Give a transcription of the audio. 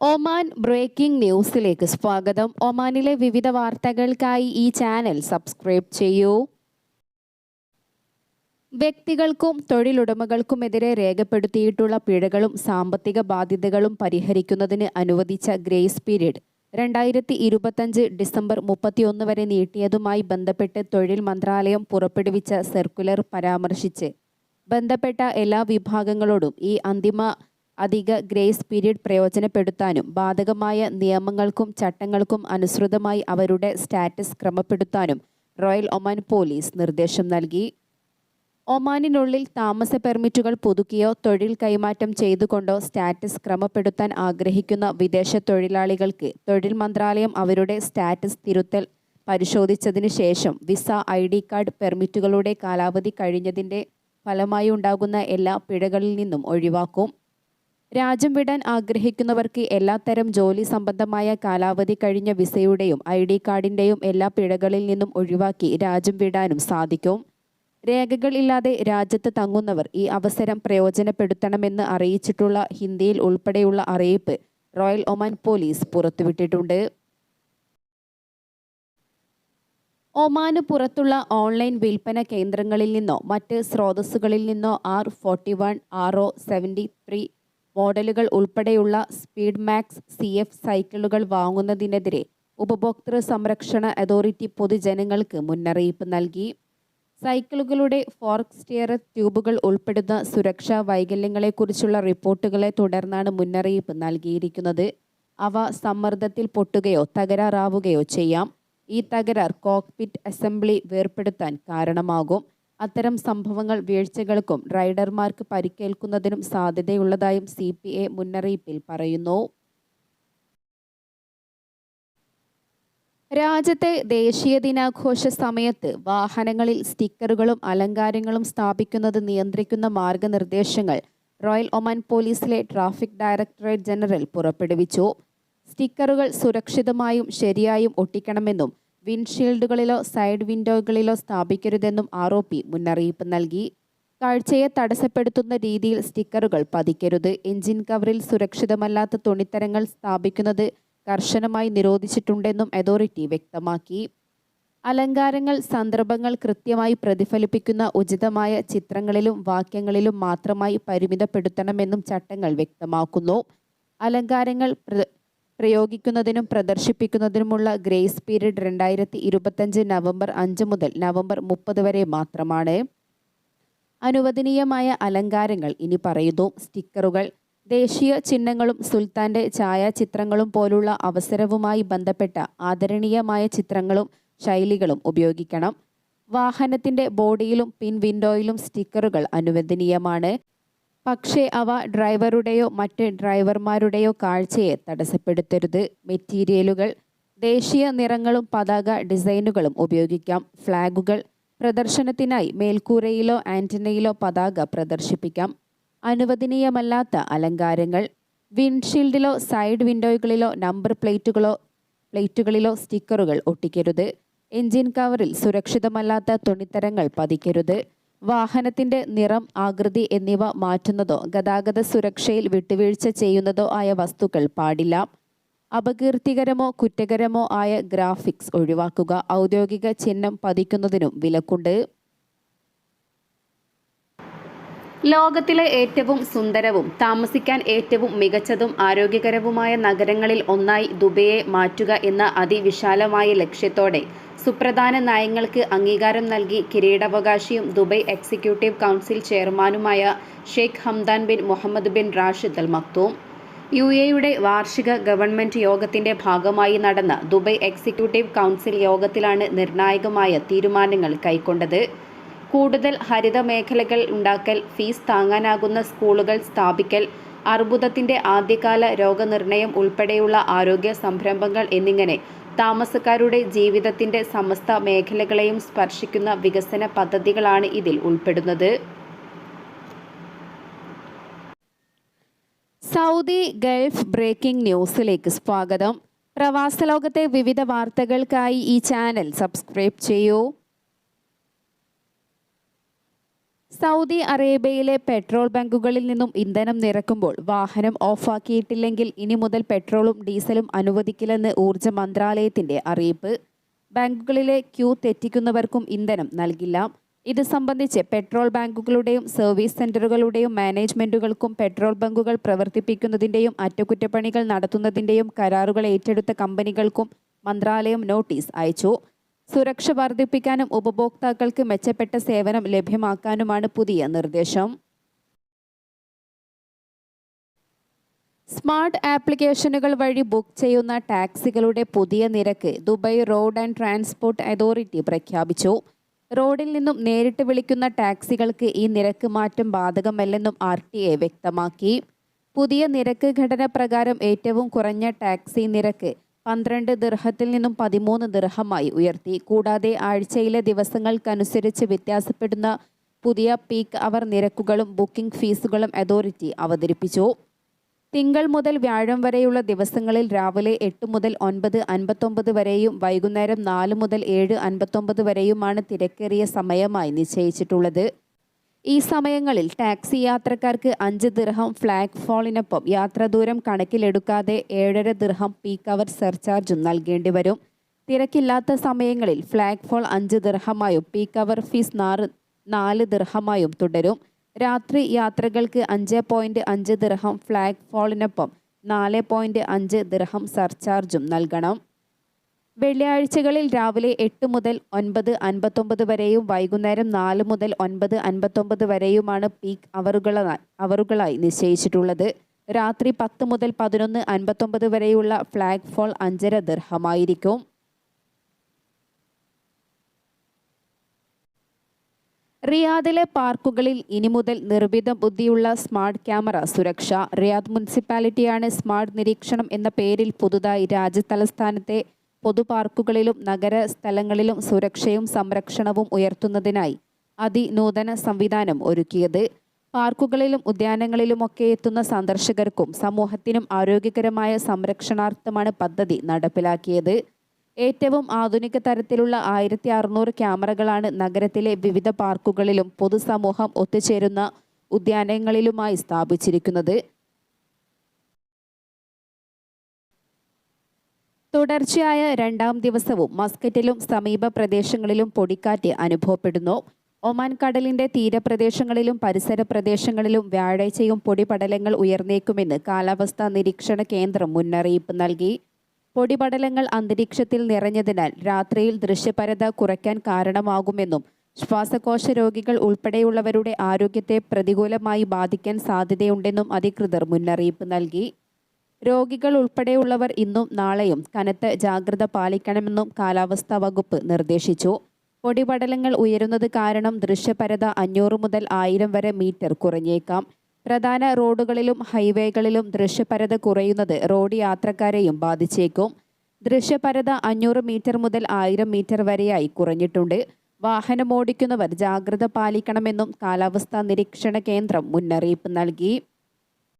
Oman breaking ന്യൂസിലേക്ക് സ്വാഗതം. ഒമാനിലെ വിവിധ വാർത്തകൾക്കായി ഈ ചാനൽ സബ്സ്ക്രൈബ് ചെയ്യൂ. വ്യക്തികൾക്കും തൊഴിലുടമകൾക്കുമെതിരെ രേഖപ്പെടുത്തിയിട്ടുള്ള പിഴകളും സാമ്പത്തിക ബാധ്യതകളും പരിഹരിക്കുന്നതിന് അനുവദിച്ച ഗ്രേസ് പീരീഡ് രണ്ടായിരത്തി ഇരുപത്തഞ്ച് ഡിസംബർ മുപ്പത്തിയൊന്ന് വരെ നീട്ടിയതുമായി ബന്ധപ്പെട്ട് തൊഴിൽ മന്ത്രാലയം പുറപ്പെടുവിച്ച സർക്കുലർ പരാമർശിച്ച് ബന്ധപ്പെട്ട എല്ലാ വിഭാഗങ്ങളോടും ഈ അന്തിമ അധിക ഗ്രേസ് പീരീഡ് പ്രയോജനപ്പെടുത്താനും ബാധകമായ നിയമങ്ങൾക്കും ചട്ടങ്ങൾക്കും അനുസൃതമായി അവരുടെ സ്റ്റാറ്റസ് ക്രമപ്പെടുത്താനും റോയൽ ഒമാൻ പോലീസ് നിർദ്ദേശം നൽകി. ഒമാനിനുള്ളിൽ താമസ പെർമിറ്റുകൾ പുതുക്കിയോ തൊഴിൽ കൈമാറ്റം ചെയ്തുകൊണ്ടോ സ്റ്റാറ്റസ് ക്രമപ്പെടുത്താൻ ആഗ്രഹിക്കുന്ന വിദേശ തൊഴിലാളികൾക്ക് തൊഴിൽ മന്ത്രാലയം അവരുടെ സ്റ്റാറ്റസ് തിരുത്തൽ പരിശോധിച്ചതിന് ശേഷം വിസ ഐ ഡി കാർഡ് പെർമിറ്റുകളുടെ കാലാവധി കഴിഞ്ഞതിന്റെ ഫലമായി ഉണ്ടാകുന്ന എല്ലാ പിഴകളിൽ നിന്നും ഒഴിവാക്കും. രാജ്യം വിടാൻ ആഗ്രഹിക്കുന്നവർക്ക് എല്ലാത്തരം ജോലി സംബന്ധമായ കാലാവധി കഴിഞ്ഞ വിസയുടെയും ഐ ഡി കാർഡിന്റെയും എല്ലാ പിഴകളിൽ നിന്നും ഒഴിവാക്കി രാജ്യം വിടാനും സാധിക്കും. രേഖകൾ ഇല്ലാതെ രാജ്യത്ത് തങ്ങുന്നവർ ഈ അവസരം പ്രയോജനപ്പെടുത്തണമെന്ന് അറിയിച്ചിട്ടുള്ള ഹിന്ദിയിൽ ഉൾപ്പെടെയുള്ള അറിയിപ്പ് റോയൽ ഒമാൻ പോലീസ് പുറത്തുവിട്ടിട്ടുണ്ട്. ഒമാന് പുറത്തുള്ള ഓൺലൈൻ വിൽപ്പന കേന്ദ്രങ്ങളിൽ നിന്നോ മറ്റ് സ്രോതസ്സുകളിൽ നിന്നോ R forty one R O seventy three മോഡലുകൾ ഉൾപ്പെടെയുള്ള സ്പീഡ് മാക്സ് സി എഫ് സൈക്കിളുകൾ വാങ്ങുന്നതിനെതിരെ ഉപഭോക്തൃ സംരക്ഷണ അതോറിറ്റി പൊതുജനങ്ങൾക്ക് മുന്നറിയിപ്പ് നൽകി. സൈക്കിളുകളുടെ ഫോർക്ക് സ്റ്റിയർ ട്യൂബുകൾ ഉൾപ്പെടുന്ന സുരക്ഷാ വൈകല്യങ്ങളെക്കുറിച്ചുള്ള റിപ്പോർട്ടുകളെ തുടർന്നാണ് മുന്നറിയിപ്പ് നൽകിയിരിക്കുന്നത്. അവ സമ്മർദ്ദത്തിൽ പൊട്ടുകയോ തകരാറാവുകയോ ചെയ്യാം. ഈ തകരാർ കോക്ക്പിറ്റ് അസംബ്ലി വേർപ്പെടുത്താൻ കാരണമാകും. അത്തരം സംഭവങ്ങൾ വീഴ്ചകൾക്കും റൈഡർമാർക്ക് പരിക്കേൽക്കുന്നതിനും സാധ്യതയുള്ളതായും സി പി എ മുന്നറിയിപ്പിൽ പറയുന്നു. രാജ്യത്തെ ദേശീയ ദിനാഘോഷ സമയത്ത് വാഹനങ്ങളിൽ സ്റ്റിക്കറുകളും അലങ്കാരങ്ങളും സ്ഥാപിക്കുന്നത് നിയന്ത്രിക്കുന്ന മാർഗനിർദ്ദേശങ്ങൾ റോയൽ ഒമാൻ പോലീസിലെ ട്രാഫിക് ഡയറക്ടറേറ്റ് ജനറൽ പുറപ്പെടുവിച്ചു. സ്റ്റിക്കറുകൾ സുരക്ഷിതമായും ശരിയായും ഒട്ടിക്കണമെന്നും വിൻഷീൽഡുകളിലോ സൈഡ് വിൻഡോകളിലോ സ്ഥാപിക്കരുതെന്നും ആരോപി മുന്നറിയിപ്പ് നൽകി. കാഴ്ചയെ തടസ്സപ്പെടുത്തുന്ന രീതിയിൽ സ്റ്റിക്കറുകൾ പതിക്കരുത്. എഞ്ചിൻ കവറിൽ സുരക്ഷിതമല്ലാത്ത തുണിത്തരങ്ങൾ സ്ഥാപിക്കുന്നത് കർശനമായി നിരോധിച്ചിട്ടുണ്ടെന്നും അതോറിറ്റി വ്യക്തമാക്കി. അലങ്കാരങ്ങൾ സന്ദർഭങ്ങൾ കൃത്യമായി പ്രതിഫലിപ്പിക്കുന്ന ഉചിതമായ ചിത്രങ്ങളിലും വാക്യങ്ങളിലും മാത്രമായി പരിമിതപ്പെടുത്തണമെന്നും ചട്ടങ്ങൾ വ്യക്തമാക്കുന്നു. അലങ്കാരങ്ങൾ പ്രയോഗിക്കുന്നതിനും പ്രദർശിപ്പിക്കുന്നതിനുമുള്ള ഗ്രേസ് പീരീഡ് രണ്ടായിരത്തി ഇരുപത്തഞ്ച് നവംബർ അഞ്ച് മുതൽ നവംബർ മുപ്പത് വരെ മാത്രമാണ്. അനുവദനീയമായ അലങ്കാരങ്ങൾ ഇനി പറയുന്നു. സ്റ്റിക്കറുകൾ ദേശീയ ചിഹ്നങ്ങളും സുൽത്താന്റെ ഛായാചിത്രങ്ങളും പോലുള്ള അവസരവുമായി ബന്ധപ്പെട്ട ആദരണീയമായ ചിത്രങ്ങളും ശൈലികളും ഉപയോഗിക്കണം. വാഹനത്തിന്റെ ബോഡിയിലും പിൻ വിൻഡോയിലും സ്റ്റിക്കറുകൾ അനുവദനീയമാണ്. പക്ഷേ അവ ഡ്രൈവറുടെയോ മറ്റ് ഡ്രൈവർമാരുടെയോ കാഴ്ചയെ തടസ്സപ്പെടുത്തരുത്. മെറ്റീരിയലുകൾ ദേശീയ നിറങ്ങളും പതാക ഡിസൈനുകളും ഉപയോഗിക്കാം. ഫ്ലാഗുകൾ പ്രദർശനത്തിനായി മേൽക്കൂരയിലോ ആന്റനയിലോ പതാക പ്രദർശിപ്പിക്കാം. അനുവദനീയമല്ലാത്ത അലങ്കാരങ്ങൾ വിൻഡ്ഷീൽഡിലോ സൈഡ് വിൻഡോകളിലോ നമ്പർ പ്ലേറ്റുകളോ പ്ലേറ്റുകളിലോ സ്റ്റിക്കറുകൾ ഒട്ടിക്കരുത്. എഞ്ചിൻ കവറിൽ സുരക്ഷിതമല്ലാത്ത തുണിത്തരങ്ങൾ പതിക്കരുത്. വാഹനത്തിന്റെ നിറം ആകൃതി എന്നിവ മാറ്റുന്നതോ ഗതാഗത സുരക്ഷയിൽ വിട്ടുവീഴ്ച ചെയ്യുന്നതോ ആയ വസ്തുക്കൾ പാടില്ല. അപകീർത്തികരമോ കുറ്റകരമോ ആയ ഗ്രാഫിക്സ് ഒഴിവാക്കുക. ഔദ്യോഗിക ചിഹ്നം പതിക്കുന്നതിനും വിലക്കുണ്ട്. ലോകത്തിലെ ഏറ്റവും സുന്ദരവും താമസിക്കാൻ ഏറ്റവും മികച്ചതും ആരോഗ്യകരവുമായ നഗരങ്ങളിൽ ഒന്നായി ദുബൈയെ മാറ്റുക എന്ന അതിവിശാലമായ ലക്ഷ്യത്തോടെ സുപ്രധാന നയങ്ങൾക്ക് അംഗീകാരം നൽകി കിരീടാവകാശിയും ദുബൈ എക്സിക്യൂട്ടീവ് കൗൺസിൽ ചെയർമാനുമായ Sheikh Hamdan bin Mohammed bin Rashid Al Maktoum U എയുടെ വാർഷിക ഗവൺമെന്റ് യോഗത്തിന്റെ ഭാഗമായി നടന്ന ദുബൈ എക്സിക്യൂട്ടീവ് കൗൺസിൽ യോഗത്തിലാണ് നിർണായകമായ തീരുമാനങ്ങൾ കൈക്കൊണ്ടത്. കൂടുതൽ ഹരിത മേഖലകൾ ഉണ്ടാക്കൽ ഫീസ് താങ്ങാനാകുന്ന സ്കൂളുകൾ സ്ഥാപിക്കൽ അർബുദത്തിന്റെ ആദ്യകാല രോഗനിർണയം ഉൾപ്പെടെയുള്ള ആരോഗ്യ സംരംഭങ്ങൾ എന്നിങ്ങനെ താമസക്കാരുടെ ജീവിതത്തിന്റെ സമസ്ത മേഖലകളെയും സ്പർശിക്കുന്ന വികസന പദ്ധതികളാണ് ഇതിൽ ഉൾപ്പെടുന്നത്. സൗദി ഗൾഫ് ബ്രേക്കിംഗ് ന്യൂസിലേക്ക് സ്വാഗതം. പ്രവാസ ലോകത്തെ വിവിധ വാർത്തകൾക്കായി ഈ ചാനൽ സബ്സ്ക്രൈബ് ചെയ്യൂ. സൗദി അറേബ്യയിലെ പെട്രോൾ ബങ്കുകളിൽ നിന്നും ഇന്ധനം നിറക്കുമ്പോൾ വാഹനം ഓഫാക്കിയിട്ടില്ലെങ്കിൽ ഇനി മുതൽ പെട്രോളും ഡീസലും അനുവദിക്കില്ലെന്ന് ഊർജ മന്ത്രാലയത്തിന്റെ അറിയിപ്പ്. ബാങ്കുകളിലെ ക്യൂ തെറ്റിക്കുന്നവർക്കും ഇന്ധനം നൽകില്ല. ഇത് സംബന്ധിച്ച് പെട്രോൾ ബാങ്കുകളുടെയും സർവീസ് സെന്ററുകളുടെയും മാനേജ്മെന്റുകൾക്കും പെട്രോൾ ബങ്കുകൾ പ്രവർത്തിപ്പിക്കുന്നതിന്റെയും അറ്റകുറ്റപ്പണികൾ നടത്തുന്നതിന്റെയും കരാറുകൾ ഏറ്റെടുത്ത കമ്പനികൾക്കും മന്ത്രാലയം നോട്ടീസ് അയച്ചു. സുരക്ഷ വർദ്ധിപ്പിക്കാനും ഉപഭോക്താക്കൾക്ക് മെച്ചപ്പെട്ട സേവനം ലഭ്യമാക്കാനുമാണ് പുതിയ നിർദ്ദേശം. സ്മാർട്ട് ആപ്ലിക്കേഷനുകൾ വഴി ബുക്ക് ചെയ്യുന്ന ടാക്സികളുടെ പുതിയ നിരക്ക് Dubai road and transport authority പ്രഖ്യാപിച്ചു. റോഡിൽ നിന്നും നേരിട്ട് വിളിക്കുന്ന ടാക്സികൾക്ക് ഈ നിരക്ക് മാറ്റം ബാധകമല്ലെന്നും ആർ ടി എ വ്യക്തമാക്കി. പുതിയ നിരക്ക് ഘടന പ്രകാരം ഏറ്റവും കുറഞ്ഞ ടാക്സി നിരക്ക് പന്ത്രണ്ട് ദിർഹത്തിൽ നിന്നും പതിമൂന്ന് ദിർഹമായി ഉയർത്തി. കൂടാതെ ആഴ്ചയിലെ ദിവസങ്ങൾക്കനുസരിച്ച് വ്യത്യാസപ്പെടുന്ന പുതിയ പീക്ക് അവർ നിരക്കുകളും ബുക്കിംഗ് ഫീസുകളും അതോറിറ്റി അവതരിപ്പിച്ചു. തിങ്കൾ മുതൽ വ്യാഴം വരെയുള്ള ദിവസങ്ങളിൽ രാവിലെ എട്ട് മുതൽ ഒൻപത് അൻപത്തൊമ്പത് വരെയും വൈകുന്നേരം നാല് മുതൽ ഏഴ് അൻപത്തൊമ്പത് വരെയുമാണ് തിരക്കേറിയ സമയമായി നിശ്ചയിച്ചിട്ടുള്ളത്. ഈ സമയങ്ങളിൽ ടാക്സി യാത്രക്കാർക്ക് അഞ്ച് ദിർഹം ഫ്ലാഗ് ഫോളിനൊപ്പം യാത്രാദൂരം കണക്കിലെടുക്കാതെ ഏഴര ദിർഹം പീക്ക് അവർ സർചാർജും നൽകേണ്ടി വരും. തിരക്കില്ലാത്ത സമയങ്ങളിൽ ഫ്ലാഗ് ഫോൾ അഞ്ച് ദിർഹമായും പീക്ക് അവർ ഫീസ് നാല് നാല് ദിർഹമായും തുടരും. രാത്രി യാത്രകൾക്ക് അഞ്ച് പോയിന്റ് അഞ്ച് ദിർഹം ഫ്ലാഗ് ഫോളിനൊപ്പം നാല് പോയിന്റ് അഞ്ച് ദിർഹം സർചാർജും നൽകണം. വെള്ളിയാഴ്ചകളിൽ രാവിലെ എട്ട് മുതൽ ഒൻപത് അൻപത്തൊമ്പത് വരെയും വൈകുന്നേരം നാല് മുതൽ ഒൻപത് അൻപത്തൊമ്പത് വരെയുമാണ് പീക്ക് അവറുകളായി അവറുകളായി നിശ്ചയിച്ചിട്ടുള്ളത്. രാത്രി പത്ത് മുതൽ പതിനൊന്ന് അൻപത്തൊമ്പത് വരെയുള്ള ഫ്ലാഗ് ഫോൾ അഞ്ചര ദർഹമായിരിക്കും. റിയാദിലെ പാർക്കുകളിൽ ഇനി മുതൽ നിർമ്മിത ബുദ്ധിയുള്ള സ്മാർട്ട് ക്യാമറ സുരക്ഷ. റിയാദ് മുനിസിപ്പാലിറ്റിയാണ് സ്മാർട്ട് നിരീക്ഷണം എന്ന പേരിൽ പുതുതായി രാജ്യതലസ്ഥാനത്തെ പൊതുപാർക്കുകളിലും നഗര സ്ഥലങ്ങളിലും സുരക്ഷയും സംരക്ഷണവും ഉയർത്തുന്നതിനായി അതിനൂതന സംവിധാനം ഒരുക്കിയത്. പാർക്കുകളിലും ഉദ്യാനങ്ങളിലുമൊക്കെ എത്തുന്ന സന്ദർശകർക്കും സമൂഹത്തിനും ആരോഗ്യകരമായ സംരക്ഷണാർത്ഥമാണ് പദ്ധതി നടപ്പിലാക്കിയത്. ഏറ്റവും ആധുനിക തരത്തിലുള്ള ആയിരത്തി അറുന്നൂറ് ക്യാമറകളാണ് നഗരത്തിലെ വിവിധ പാർക്കുകളിലും പൊതുസമൂഹം ഒത്തുചേരുന്ന ഉദ്യാനങ്ങളിലുമായി സ്ഥാപിച്ചിരിക്കുന്നത്. തുടർച്ചയായ രണ്ടാം ദിവസവും മസ്കറ്റിലും സമീപ പ്രദേശങ്ങളിലും പൊടിക്കാറ്റ് അനുഭവപ്പെടുന്നു. ഒമാൻ കടലിന്റെ തീരപ്രദേശങ്ങളിലും പരിസര പ്രദേശങ്ങളിലും വ്യാഴാഴ്ചയും പൊടിപടലങ്ങൾ ഉയർന്നേക്കുമെന്ന് കാലാവസ്ഥാ നിരീക്ഷണ കേന്ദ്രം മുന്നറിയിപ്പ് നൽകി. പൊടിപടലങ്ങൾ അന്തരീക്ഷത്തിൽ നിറഞ്ഞതിനാൽ രാത്രിയിൽ ദൃശ്യപരത കുറയ്ക്കാൻ കാരണമാകുമെന്നും ശ്വാസകോശ രോഗികൾ ഉൾപ്പെടെയുള്ളവരുടെ ആരോഗ്യത്തെ പ്രതികൂലമായി ബാധിക്കാൻ സാധ്യതയുണ്ടെന്നും അധികൃതർ മുന്നറിയിപ്പ് നൽകി. രോഗികൾ ഉൾപ്പെടെയുള്ളവർ ഇന്നും നാളെയും കനത്ത ജാഗ്രത പാലിക്കണമെന്നും കാലാവസ്ഥാ വകുപ്പ് നിർദ്ദേശിച്ചു. പൊടിപടലങ്ങൾ ഉയരുന്നത് കാരണം ദൃശ്യപരത അഞ്ഞൂറ് മുതൽ ആയിരം വരെ മീറ്റർ കുറഞ്ഞേക്കാം. പ്രധാന റോഡുകളിലും ഹൈവേകളിലും ദൃശ്യപരത കുറയുന്നത് റോഡ് യാത്രക്കാരെയും ബാധിച്ചേക്കും. ദൃശ്യപരത അഞ്ഞൂറ് മീറ്റർ മുതൽ ആയിരം മീറ്റർ വരെയായി കുറഞ്ഞിട്ടുണ്ട്. വാഹനമോടിക്കുന്നവർ ജാഗ്രത പാലിക്കണമെന്നും കാലാവസ്ഥാ നിരീക്ഷണ കേന്ദ്രം മുന്നറിയിപ്പ് നൽകി.